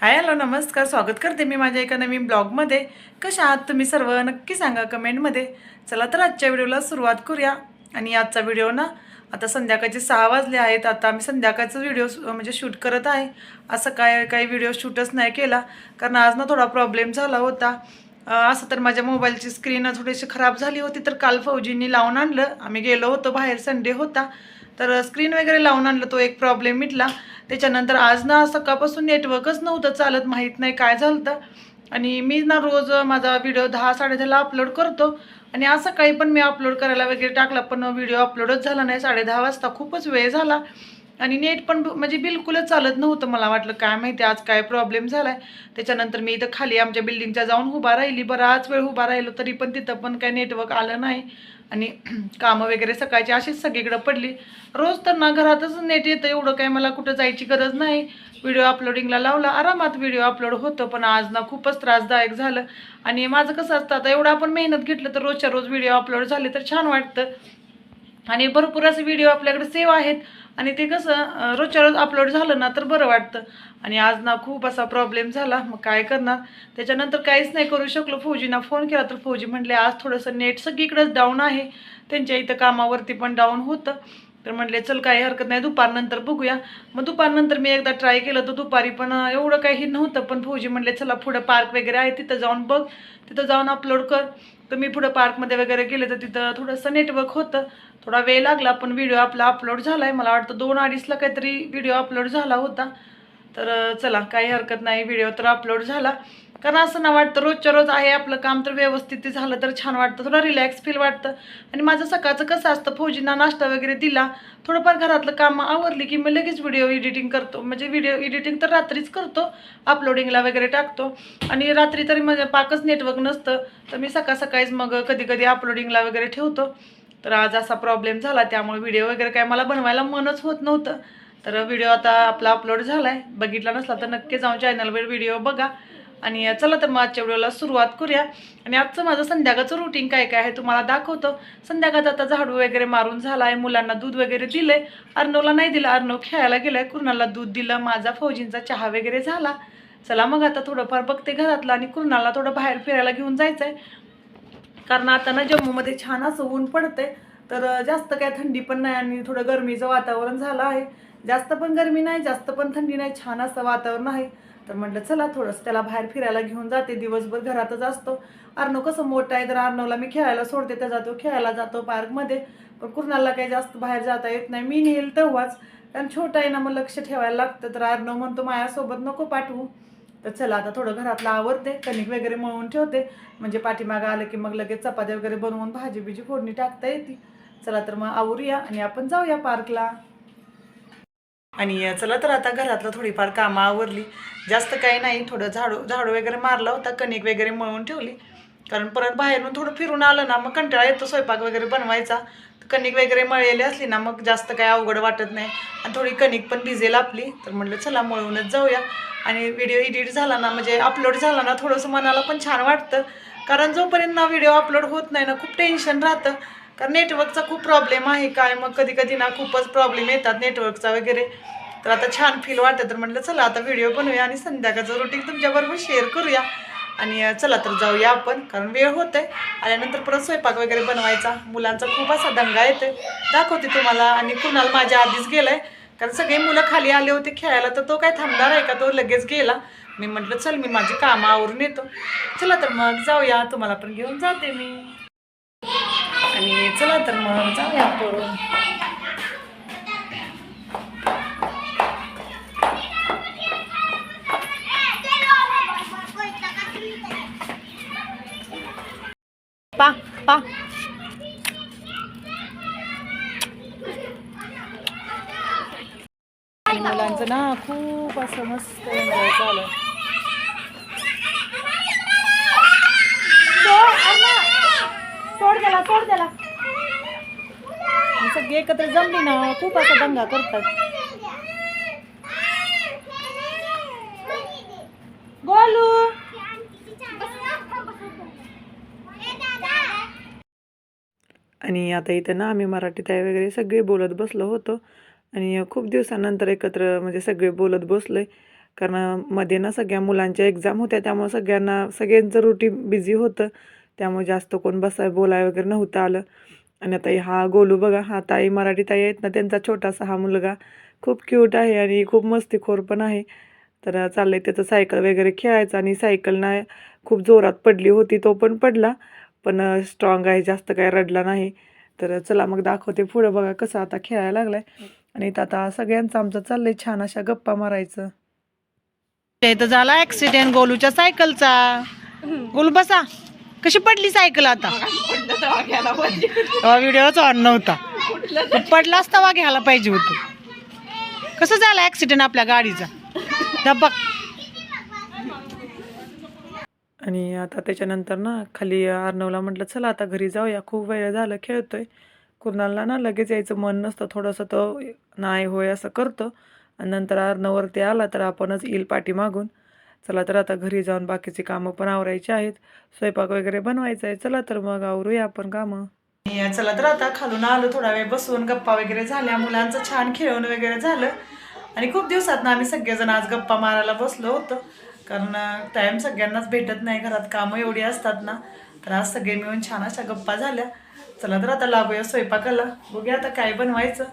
Hi hello नमस्कार. स्वागत करते मी माझ्या एका नवीन ब्लॉगमध्ये. कशा आहात तुम्ही सर्व? नक्की सांगा कमेंटमध्ये. चला तर आजच्या व्हिडिओला सुरुवात करूया. आणि आजचा व्हिडिओ ना आता संध्याकाळचे सहा वाजले आहेत. आता आम्ही संध्याकाळचा व्हिडिओ म्हणजे शूट करत आहे. असं काय काही व्हिडिओ शूटच नाही केला. कारण आज ना थोडा प्रॉब्लेम झाला होता. असं तर माझ्या मोबाईलची स्क्रीन थोडीशी खराब झाली होती. तर काल फौजींनी लावून आणलं. आम्ही गेलो होतो बाहेर संडे होता. तर स्क्रीन वगैरे लावून आणलं. तो एक प्रॉब्लेम मिटला. त्याच्यानंतर आज ना सकाळपासून नेटवर्कच नव्हतं चालत माहीत नाही काय झालं तर आणि मी ना रोज माझा व्हिडिओ दहा साडेदहाला अपलोड करतो. आणि आज सकाळी पण मी अपलोड करायला वगैरे टाकला पण व्हिडिओ अपलोडच झाला नाही. साडेदहा वाजता खूपच वेळ झाला. आणि नेट पण म्हणजे बिलकुलच चालत नव्हतं मला वाटलं. काय माहिती आज काय प्रॉब्लेम झाला आहे त्याच्यानंतर मी इथं खाली आमच्या बिल्डिंगच्या जाऊन उभा राहिली. बराच वेळ उभा राहिलो तरी पण तिथं पण काय नेटवर्क आलं नाही. आणि कामं वगैरे सकाळची अशीच सगळीकडं पडली. रोज तर ना घरातच नेट येतं एवढं काय मला कुठं जायची गरज नाही. व्हिडिओ अपलोडिंगला लावला आरामात व्हिडिओ अपलोड होतं पण आज ना खूपच त्रासदायक झालं. आणि माझं कसं असतं आता एवढं आपण मेहनत घेतलं तर रोजच्या रोज व्हिडिओ अपलोड झाले तर छान वाटतं. आणि भरपूर असे व्हिडिओ आपल्याकडे सेव्ह आहेत. आणि ते कसं रोजच्या रोज अपलोड झालं ना तर बरं वाटतं. आणि आज ना खूप असा प्रॉब्लेम झाला. मग काय करणार? त्याच्यानंतर काहीच नाही करू शकलो. फौजींना फोन केला तर फौजी म्हटले आज थोडंसं नेट सगळीकडेच डाऊन आहे. त्यांच्या इथं कामावरती पण डाऊन होतं. तर म्हटले चल काही हरकत नाही दुपारनंतर बघूया. मग दुपारनंतर मी एकदा ट्राय केलं तर दुपारी पण एवढं काही नव्हतं पण फौजी म्हणले चला पुढं पार्क वगैरे आहे तिथं जाऊन बघ तिथं जाऊन अपलोड कर. तर मी पुढं पार्कमध्ये वगैरे गेले तर तिथं थोडंसं नेटवर्क होतं. थोडा वेळ लागला पण व्हिडिओ आपला अपलोड झाला आहे मला वाटतं दोन अडीचला काहीतरी व्हिडिओ अपलोड झाला होता. तर चला काही हरकत नाही व्हिडिओ तर अपलोड झाला. कारण असं ना वाटतं रोजच्या रोज आहे आपलं काम तर व्यवस्थित ते झालं तर छान वाटतं थोडं रिलॅक्स फील वाटतं. आणि माझं सकाळचं कसं असतं फौजींना नाश्ता वगैरे दिला थोडंफार घरातलं काम आवरली की मी लगेच व्हिडिओ एडिटिंग करतो. म्हणजे व्हिडिओ एडिटिंग तर रात्रीच करतो अपलोडिंगला वगैरे टाकतो. आणि रात्री तरी म्हणजे पाकच नेटवर्क नसतं तर मी सकाळ सकाळीच मग कधी कधी अपलोडिंगला वगैरे ठेवतो. तर आज असा प्रॉब्लेम झाला त्यामुळे व्हिडिओ वगैरे काय मला बनवायला मनच होत नव्हतं. तर व्हिडिओ आता आपला अपलोड झाला आहे बघितला नसला तर नक्की जाऊन चॅनलवर व्हिडिओ बघा. आणि चला तर मग आजच्या व्हिडिओला सुरुवात करूया. आणि आजचं माझं संध्याकाळचं रुटीन काय काय आहे तुम्हाला दाखवतं. संध्याकाळचं आता झाडू वगैरे मारून झाला आहे मुलांना दूध वगैरे दिलंय. अर्णवला नाही दिलं अर्णव खेळायला गेलाय. कुणाला दूध दिलं माझा फौजींचा चहा वगैरे झाला. चला मग आता थोडंफार बघते घरातलं आणि कुणाला थोडं बाहेर फिरायला घेऊन जायचं आहे कारण आता ना जम्मूमध्ये छान असं ऊन पडतंय. तर जास्त काय थंडी पण नाही आणि थोडं गरमीचं वातावरण झालं आहे. जास्त पण गरमी नाही जास्त पण थंडी नाही छान असं वातावरण आहे. तर म्हटलं चला थोडंसं त्याला बाहेर फिरायला घेऊन जाते. दिवसभर घरातच असतो. अर्णव कसं मोठं आहे तर अर्णवला मी खेळायला सोडते. त्याचा तो खेळायला जातो पार्कमध्ये. पण कुणाला काही जास्त बाहेर जाता येत नाही. मी नेईल तेव्हाच. कारण छोटा आहे ना मग लक्ष ठेवायला लागतं. तर अर्णव म्हणतो माझ्यासोबत नको पाठवू. तर चला आता थोडं घरातलं आवरते. कणिक वगैरे मळून ठेवते. म्हणजे पाठीमागं आलं की मग लगेच चपात्या वगैरे बनवून भाजी बिजी फोडणी टाकता येते. चला तर मग आवरूया आणि आपण जाऊया पार्कला. आणि चला तर आता घरातलं थोडीफार कामं आवरली. जास्त काही नाही थोडं झाडू झाडू वगैरे मारला होता कणिक वगैरे मळून ठेवली. कारण परत बाहेरून थोडं फिरून आलं ना मग कंटाळा येतो स्वयंपाक वगैरे बनवायचा. कणिक वगैरे मळलेली असली ना मग जास्त काय अवघड वाटत नाही. आणि थोडी कणिक पण भिजेल आपली. तर म्हटलं चला मळूनच जाऊया. आणि व्हिडिओ एडिट झाला ना म्हणजे अपलोड झाला ना थोडंसं मनाला पण छान वाटतं. कारण जोपर्यंत ना व्हिडिओ अपलोड होत नाही ना खूप टेन्शन राहतं. कारण नेटवर्कचा खूप प्रॉब्लेम आहे. काय मग कधी कधी ना खूपच प्रॉब्लेम येतात नेटवर्कचा वगैरे. तर आता छान फील वाटतं. तर म्हटलं चला आता व्हिडिओ बनवूया आणि संध्याकाळचं रुटीन तुमच्याबरोबर शेअर करूया. आणि चला तर जाऊया आपण कारण वेळ होत आहे आल्यानंतर परत स्वयंपाक वगैरे बनवायचा. मुलांचा खूप असा दंगा येते दाखवते तुम्हाला. आणि कुणाला माझ्या आधीच गेलाय. कारण सगळे मुलं खाली आले होते खेळायला तर तो काय थांबणार आहे का? तो लगेच गेला. मी म्हटलं चल मी माझी कामं आवरून येतो. चला तर मग जाऊया. तुम्हाला पण घेऊन जाते मी. आणि चला तर मग जाऊया आपण पा पा. मुलांचं ना खूप असं मस्त एन्जॉय चालू त्याला सोड त्याला. आणि सगळी एकत्र जमली ना खूप असा दंगा करतात. गोलू आणि आता इथं ना आम्ही मराठी ताई वगैरे सगळे बोलत बसलो होतो. आणि खूप दिवसानंतर एकत्र म्हणजे सगळे बोलत बसलोय. कारण मध्ये ना सगळ्या मुलांच्या एक्झाम होत्या त्यामुळे सगळ्यांना सगळ्यांचं रुटीन बिझी होतं. त्यामुळे जास्त कोण बसाय बोलाय वगैरे नव्हतं आलं. आणि आता हा गोलू बघा हा ताई मराठी ताई आहेत ना त्यांचा छोटासा हा मुलगा. खूप क्यूट आहे आणि खूप मस्तीखोर पण आहे. तर चाललंय त्याचं सायकल वगैरे खेळायचं आणि सायकल ना खूप जोरात पडली होती तो पण पडला. पण स्ट्रॉंग आहे जास्त काय रडला नाही. तर चला मग दाखवते पुढं बघा कसं आता खेळायला लागलाय. आणि इथं आता सगळ्यांचं आमचं चाललंय छान अशा गप्पा मारायचं. इथं झाला ऍक्सिडेंट गोलूच्या सायकलचा. गोलू बसा. कशी पडली सायकल आता? तेव्हा व्हिडिओच ऑन नव्हता. असता वा घ्यायला पाहिजे होतं. कसं झालं ऍक्सिडेंट आपल्या गाडीचा? धबक आणि आता त्याच्यानंतर ना खाली अर्णवला म्हटलं चला आता घरी जाऊया. खूप वेळ झालं खेळतोय. कुणाला ना लगेच यायचं मन नसतं. थोडंसं तो नाही होय असं करतो. आणि नंतर अर्णवरती आला तर आपणच येईल पाठी मागून चला तर आता घरी जाऊन बाकीची कामं पण आवरायची आहेत. स्वयंपाक वगैरे बनवायचा आहे. चला तर मग आवरूया आपण कामं. चला तर आता खालून आलो थोडा वेळ बसून गप्पा वगैरे झाल्या. मुलांचं छान खेळून वगैरे झालं. आणि खूप दिवसात ना आम्ही सगळेजण आज गप्पा मारायला बसलो होतो. कारण टाईम सगळ्यांनाच भेटत नाही. घरात कामं एवढी असतात ना. तर आज सगळे मिळून छान अशा गप्पा झाल्या. चला तर आता लागूया स्वयंपाकाला. बघूया आता काय बनवायचं.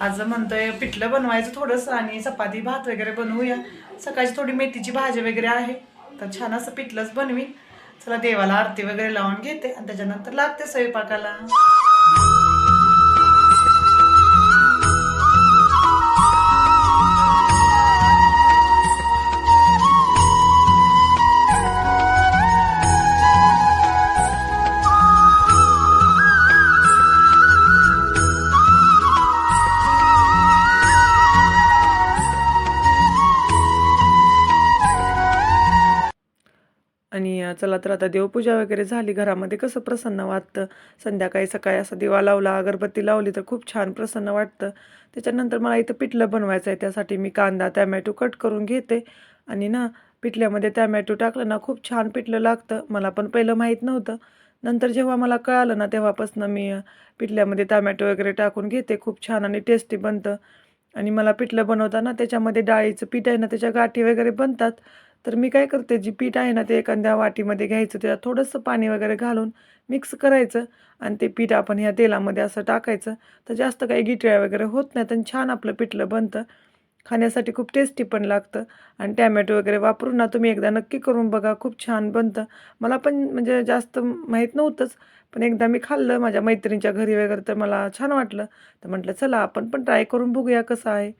आज म्हणतोय पिठलं बनवायचं थोडंसं आणि चपाती भात वगैरे बनवूया. सकाळची थोडी मेथीची भाजी वगैरे आहे तर छान असं पिठलंच बनवीन. चला देवाला आरती वगैरे लावून घेते आणि त्याच्यानंतर लागते स्वयंपाकाला. चला तर आता देवपूजा वगैरे झाली घरामध्ये. कसं प्रसन्न वाटतं? संध्याकाळी सकाळी असा दिवा लावला अगरबत्ती लावली तर खूप छान प्रसन्न वाटतं. त्याच्यानंतर मला इथं पिठलं बनवायचं आहे त्यासाठी मी कांदा टॅमॅटो कट करून घेते. आणि ना पिठल्यामध्ये टॅमॅटो टाकलं ना खूप छान पिठलं लागतं. मला पण पहिलं माहीत नव्हतं. नंतर जेव्हा मला कळालं ना तेव्हापासून मी पिठल्यामध्ये टॅमॅटो वगैरे टाकून घेते. खूप छान आणि टेस्टी बनतं. आणि मला पिठलं बनवताना त्याच्यामध्ये डाळीचं पीठ आहे ना त्याच्या गाठी वगैरे बनतात. तर मी काय करते जी पीठ आहे ना ते एखाद्या वाटीमध्ये घ्यायचं त्याला थोडंसं पाणी वगैरे घालून मिक्स करायचं आणि ते पीठ आपण ह्या तेलामध्ये असं टाकायचं. तर जास्त काही गिटळ्या वगैरे होत नाहीत आणि छान आपलं पिठलं बनतं. खाण्यासाठी खूप टेस्टी पण लागतं. आणि टॅमॅटो वगैरे वापरून ना तुम्ही एकदा नक्की करून बघा खूप छान बनतं. मला पण म्हणजे जास्त माहीत नव्हतंच पण एकदा मी खाल्लं माझ्या मैत्रिणीच्या घरी वगैरे तर मला छान वाटलं. तर म्हटलं चला आपण पण ट्राय करून बघूया कसं आहे.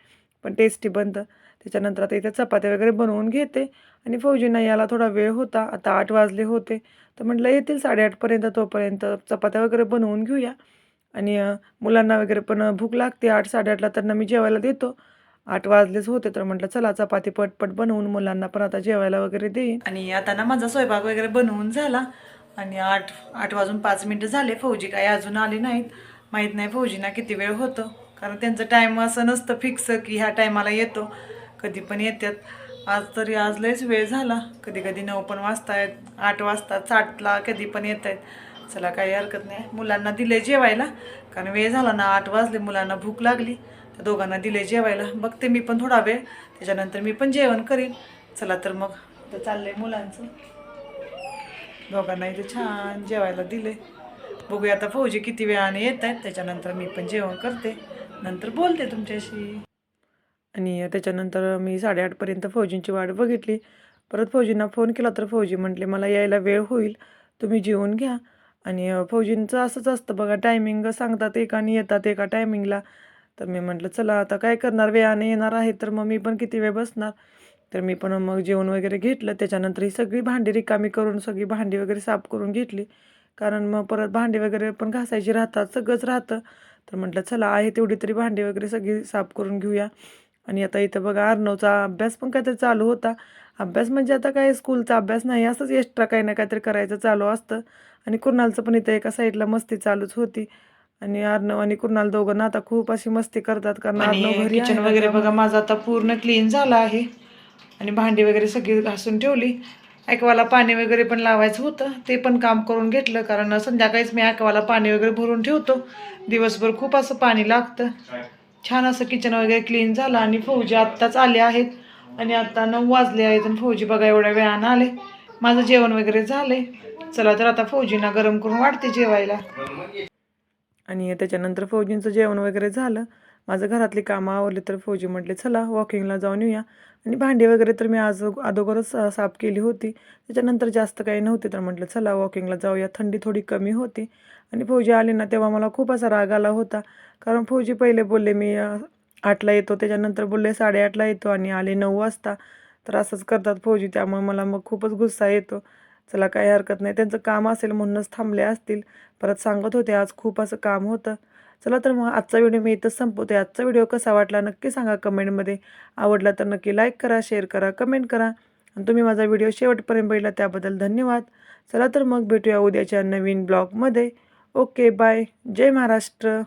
पण टेस्टी बनतं. त्याच्यानंतर आता इथे चपात्या वगैरे बनवून घेते. आणि फौजींना याला थोडा वेळ होता. आता आठ वाजले होते. तर म्हटलं येतील साडेआठपर्यंत तोपर्यंत चपात्या वगैरे बनवून घेऊया. आणि मुलांना वगैरे पण भूक लागते. आठ साडेआठला त्यांना मी जेवायला देतो. आठ वाजलेच होते. तर म्हटलं चला चपाती पटपट बनवून मुलांना पण आता जेवायला वगैरे देईन. आणि आता ना माझा स्वयंपाक वगैरे बनवून झाला. आणि आठ आठ वाजून पाच मिनटं झाले. फौजी काही अजून आले नाहीत. माहीत नाही फौजींना किती वेळ होतं. कारण त्यांचं टाईम असं नसतं फिक्स की ह्या टायमाला येतो. कधी पण येतात आज तरी आज लयच वेळ झाला. कधी कधी नऊ पण वाजतायत आठ वाजता चाटला कधी पण येत आहेत चला काही हरकत नाही. मुलांना दिले जेवायला. कारण वेळ झाला ना आठ वाजले मुलांना भूक लागली. तर दोघांना दिले जेवायला. बघते मी पण थोडा वेळ. त्याच्यानंतर मी पण जेवण करीन. चला तर मग तर चाललंय मुलांचं. दोघांना इथे छान जेवायला दिले बघूया आता फौजी किती वेळाने येत आहेत त्याच्यानंतर मी पण जेवण करते. नंतर बोलते तुमच्याशी. आणि त्याच्यानंतर मी साडेआठपर्यंत फौजींची वाट बघितली. परत फौजींना फोन केला तर फौजी म्हटले मला यायला वेळ होईल तुम्ही जेवून घ्या. आणि फौजींचं असंच असतं बघा टायमिंग सांगतात एकाने येतात एका टायमिंगला तर मी म्हटलं चला आता काय करणार? वेळाने येणार आहे तर मग मी पण किती वेळ बसणार? तर मी पण मग जेवण वगैरे घेतलं. त्याच्यानंतर ही सगळी भांडी रिकामी करून सगळी भांडी वगैरे साफ करून घेतली. कारण मग परत भांडी वगैरे पण घासायची राहतात सगळंच राहतं. तर म्हटलं चला आहे तेवढी तरी भांडी वगैरे सगळी साफ करून घेऊया. आणि आता इथं बघा अर्णवचा अभ्यास पण काहीतरी चालू होता. अभ्यास म्हणजे आता काय स्कूलचा अभ्यास नाही असंच एक्स्ट्रा काही ना काहीतरी करायचं चालू असतं. आणि कुर्नालचं पण इथं एका साईडला मस्ती चालूच होती. आणि अर्णव आणि कुर्नाल दोघं ना आता खूप अशी मस्ती करतात कारण अर्णव घरी किचन वगैरे बघा माझं आता पूर्ण क्लीन झालं आहे. आणि भांडी वगैरे सगळी घासून ठेवली. ऐकवाला पाणी वगैरे पण लावायचं होतं. ते पण काम करून घेतलं कारण संध्याकाळीच मी ऐकवाला पाणी वगैरे भरून ठेवतो. दिवसभर खूप असं पाणी लागतं. छान असं किचन वगैरे क्लीन झालं आणि फौजी आत्ताच आले आहेत. आणि आता नऊ वाजले आहेत आणि फौजी बघा एवढ्या वेळानं आले. माझं जेवण वगैरे झालंय. चला तर आता फौजींना गरम करून वाढते जेवायला. आणि त्याच्यानंतर फौजींचं जेवण वगैरे झालं. माझं घरातली कामं आवरली तर फौजी म्हटले चला वॉकिंगला जाऊन येऊया. आणि भांडी वगैरे तर मी आज अगोदरच साफ केली होती. त्याच्यानंतर जास्त काही नव्हते तर म्हटलं चला वॉकिंगला जाऊया. थंडी थोडी कमी होती. आणि फौजी आले ना तेव्हा मला खूप असा राग आला होता. कारण फौजी पहिले बोलले मी आठला येतो. त्याच्यानंतर बोलले साडेआठला येतो आणि आले नऊ वाजता. तर असंच करतात फौजी. त्यामुळे मला मग खूपच गुस्सा येतो. चला काही हरकत नाही. त्यांचं काम असेल म्हणूनच थांबले असतील. परत सांगत होते आज खूप असं काम होतं. चला तर मग आजचा व्हिडिओ मी इथंच संपवते. आजचा व्हिडिओ कसा वाटला नक्की सांगा कमेंटमध्ये. आवडला तर नक्की लाईक करा शेअर करा कमेंट करा. आणि तुम्ही माझा व्हिडिओ शेवटपर्यंत बघितला त्याबद्दल धन्यवाद. चला तर मग भेटूया उद्याच्या नवीन ब्लॉगमध्ये ओके बाय जय महाराष्ट्र.